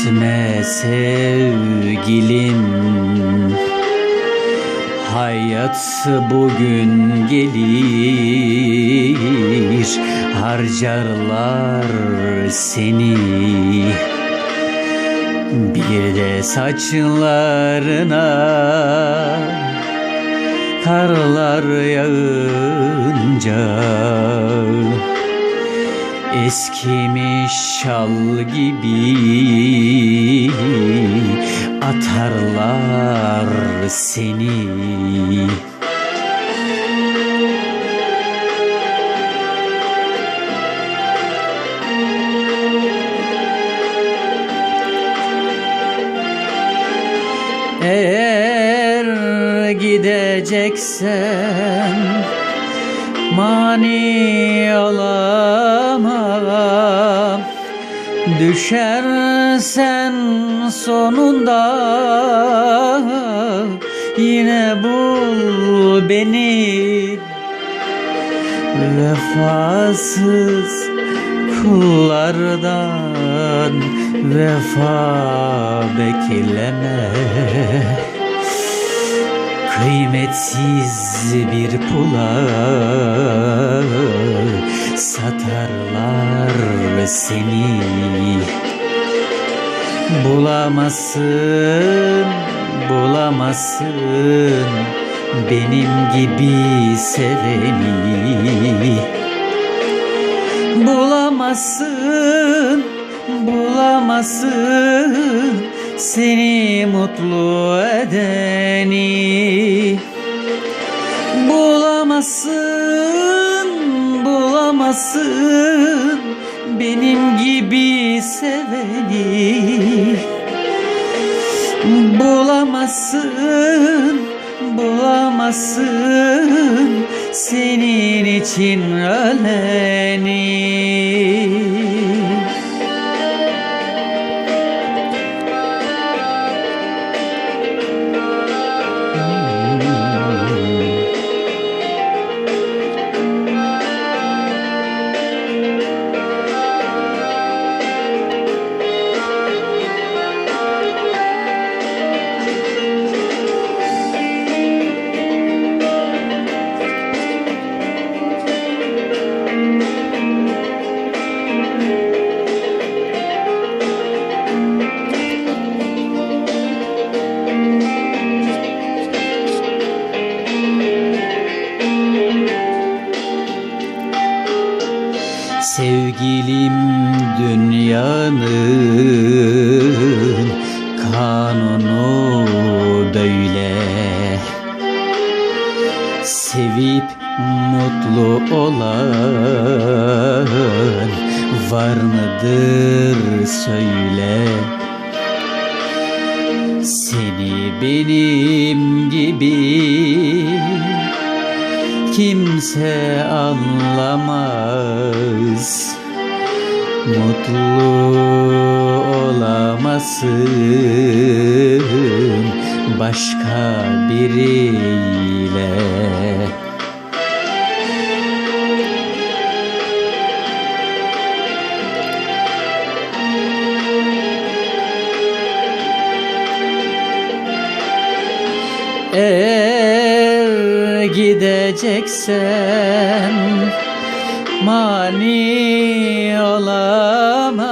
Gitme sevgilim. Hayat bugün gelir Harcarlar seni. Bir de saçlarına Karlar yağınca Eskimiş şal gibi atarlar seni. Eğer gideceksen mani olamam. Düşersen sonunda yine bul beni. Vefasız kullardan vefa bekleme Kıymetsiz bir pula satarlar seni. Bulamazsın, bulamazsın benim gibi seveni. Bulamazsın, bulamazsın seni mutlu edeni. Bulamazsın, bulamazsın benim gibi seveni. Bulamazsın, bulamazsın senin için öleni Sevgilim dünyanın kanunu böyle. Sevip mutlu olan var mıdır söyle. Seni benim gibi kimse anlamaz. Mutlu olamazsın başka biriyle. Eğer gideceksen mani olamam.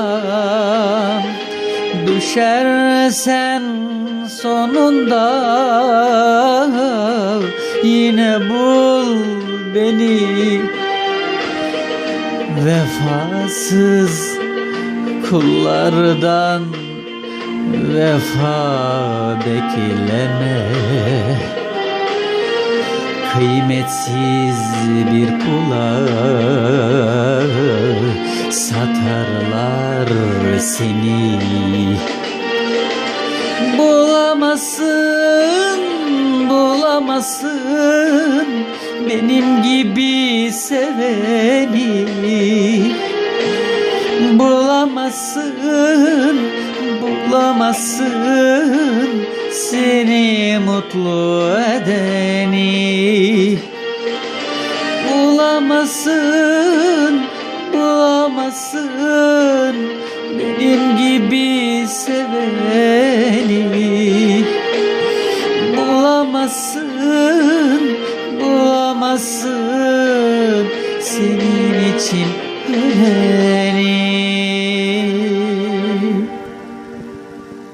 Düşersen sonunda yine bul beni. Vefasız kullardan vefa bekleme Kıymetsiz bir kula satarlar seni. Bulamazsın, bulamazsın benim gibi seveni. Bulamazsın, bulamazsın seni mutlu edeni. Bulamasın, bulamasın benim gibi seveni. Bulamasın, bulamasın senin için öleni